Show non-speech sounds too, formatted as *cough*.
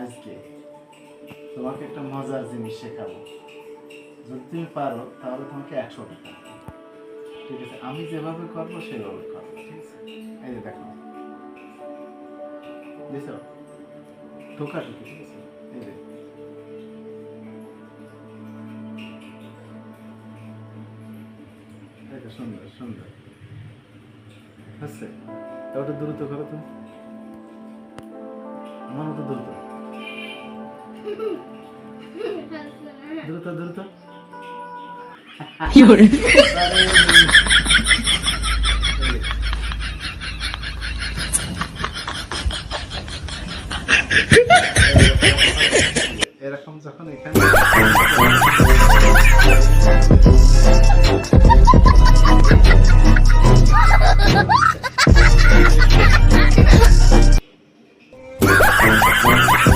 আজকে তোমাকে একটা মজার জিনিস শেখাবো। যদি তুমি পারো, তাহলে তোমাকে একশো টাকা ঠিক আছে? আমি যেভাবে করব, সেভাবে করব, ঠিক আছে? এই যে দেখো। দিছ টোকা টুকি ঠিক আছে এই যে। সুন্দর সুন্দর। হচ্ছে? ওটা দ্রুত করো তো আমার মতো দ্রুত। দ্রুত দ্রুত। এরকম যখন এখানে *laughs*